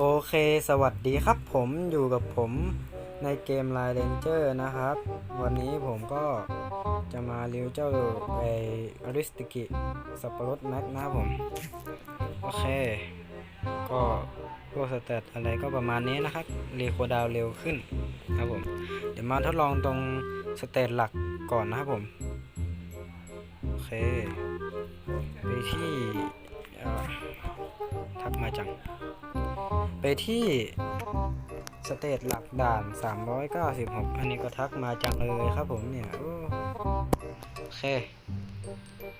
โอเค สวัสดีครับผมอยู่กับผมในเกม Line Ranger นะครับ วันนี้ผมก็จะมารีวิวเจ้าไออริสติกิสับปะรดแม็กนะครับผม โอเค ก็พวกสเตตอะไรก็ประมาณนี้นะครับรีโคดาวเร็วขึ้นนะครับผม เดี๋ยวมาทดลองตรงสเตตหลักก่อนนะครับผม โอเค ไปที่ทักมาจัง ไปที่สเตจหลักด่าน 396 อันนี้ก็ทักมาจังเลยครับผมเนี่ยโอ้โอเค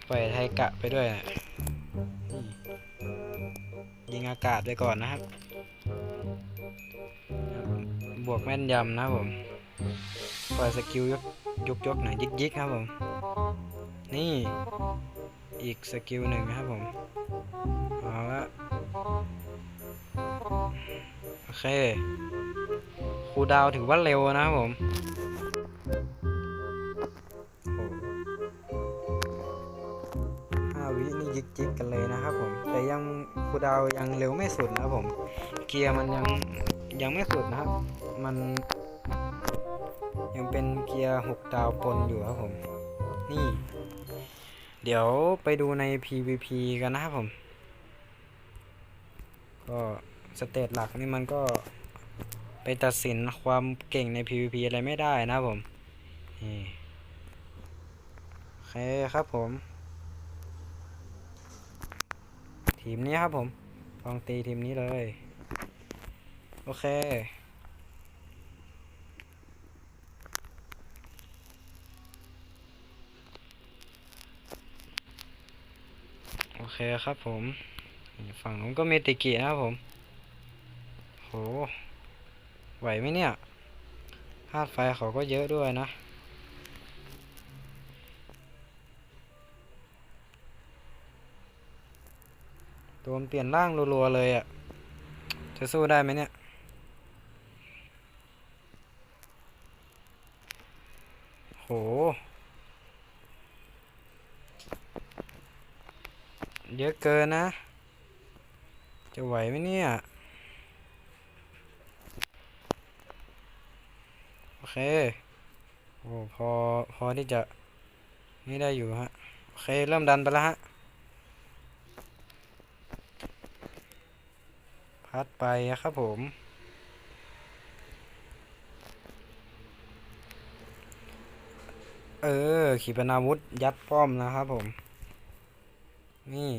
ปล่อยไทยกะไปด้วยนะนี่ยิงอากาศไปก่อนนะครับ บวกแม่นยำนะครับผมปล่อยสกิลยกยกยกหน่อยยิกยิกครับผม นี่ อีกสกิลหนึ่งครับผมเอาละ โอเคคูดาวถือว่าเร็วนะครับผมห้าวินี่ยิกจิกกันเลยนะครับผม แต่ยังคูดาวยังเร็วไม่สุดนะครับผม เกียร์มันยังยังไม่สุดนะครับ มัน ยังเป็นเกียร์หกดาวปนอยู่ครับผม นี่ เดี๋ยวไปดูใน PVP กันนะครับผม ก็ สเตจหลักนี่มันก็ไปตัดสินความเก่งใน PVP อะไรไม่ได้นะผมนี่โอเคครับผม ทีมนี้ครับผม ลองตีทีมนี้เลย โอเคโอเคครับผม ฝั่งนู้นก็เมติกินะครับผม โห ไหวไหมเนี่ยธาตุไฟเขาก็เยอะด้วยนะ ตัวมเปลี่ยนร่างรัวๆเลยอะ่ะ จะสู้ได้ไหมเนี่ยโห เยอะเกินนะ จะไหวไหมเนี่ย โอ เคโอ้พอพอที่จะนี่ได้อยู่ฮะโอเคเริ่มดันไปแล้วฮะพัดไปอะครับผมเออขีปนาวุธยัดป้อมนะครับผม นี่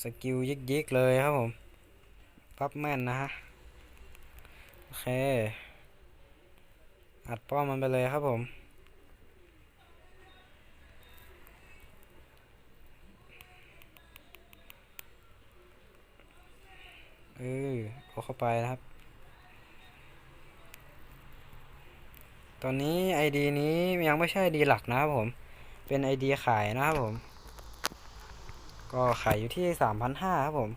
สกิลยิกยิกๆเลยครับผมปั๊บแม่นนะฮะ โอเค อัดป้อมมันไปเลยครับผมเออเอาเข้าไปนะครับ ตอนนี้ ID นี้ยังไม่ใช่ ID หลักนะครับผม เป็น ID ขายนะครับผม ก็ขายอยู่ที่สามพันห้าครับผม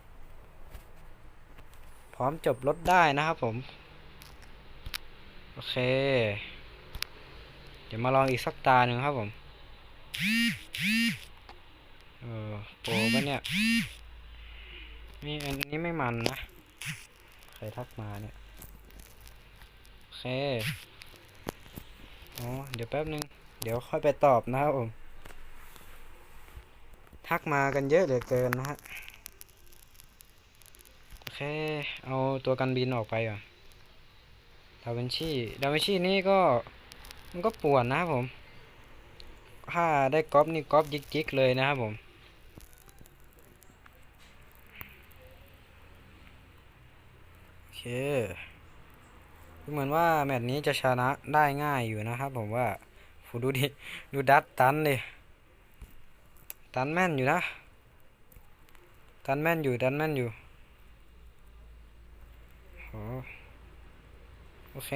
พร้อมจบรถได้นะครับผม โอเค เดี๋ยวมาลองอีกสักตาหนึ่งครับผมเออโปรปะเนี่ยนี่อันนี้ไม่มันนะ ใครทักมาเนี่ยโอเคอ๋อเดี๋ยวแป๊บนึง เดี๋ยวค่อยไปตอบนะครับผม ทักมากันเยอะเหลือเกินนะฮะ โอเค เอาตัวกันบินออกไปก่อน ดาวินชีดาวินชีนี่ก็มันก็ปวนนะครับผม ถ้าได้ก๊อปนี่ก๊อปจิกๆเลยนะครับผมโอเคเหมือนว่าแมตช์นี้จะชนะได้ง่ายอยู่นะครับผมว่าฟูดูดิดูดัตตันเลยตันแม่นอยู่นะ ตันแม่นอยู่ ตันแม่นอยู่โอ้ โอเค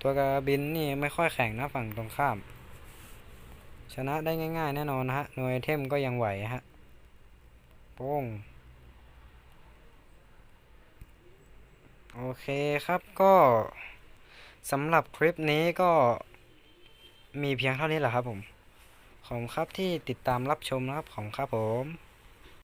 ตัวกระบินนี่ไม่ค่อยแข็งนะฝั่งตรงข้าม ชนะได้ง่ายๆ แน่นอนนะฮะ หน่วยเทมก็ยังไหวฮะโป้งโอเคครับก็สำหรับคลิปนี้ก็มีเพียงเท่านี้แหละครับผม ขอบคุณครับที่ติดตามรับชมนะครับ ขอบคุณครับผม